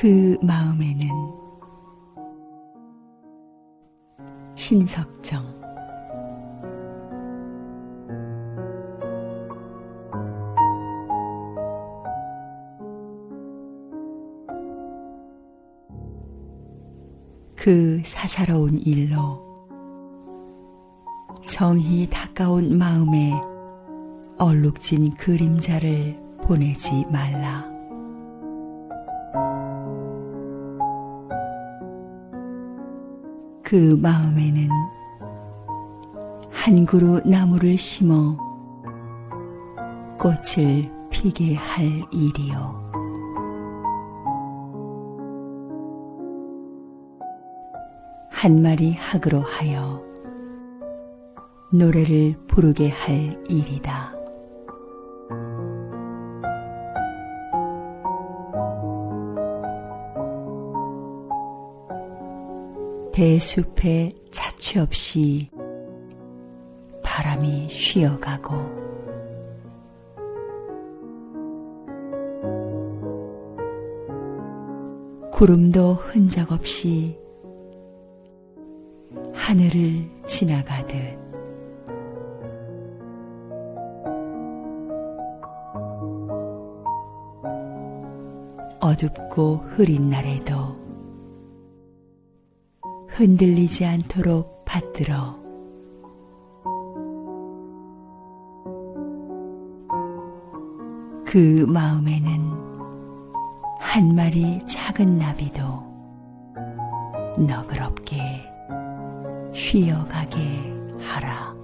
그 마음에는 신석정 그 사사로운 일로 정이 가까운 마음에 얼룩진 그림자를 보내지 말라. 그 마음에는 한 그루 나무를 심어 꽃을 피게 할 일이요. 한 마리 학으로 하여 노래를 부르게 할 일이다. 대숲에 자취 없이 바람이 쉬어가고. 구름도 흔적 없이 하늘을 지나가듯. 어둡고 흐린 날에도 흔들리지 않도록 받들어 그 마음에는 한 마리 작은 나비도 너그럽게 쉬어가게 하라.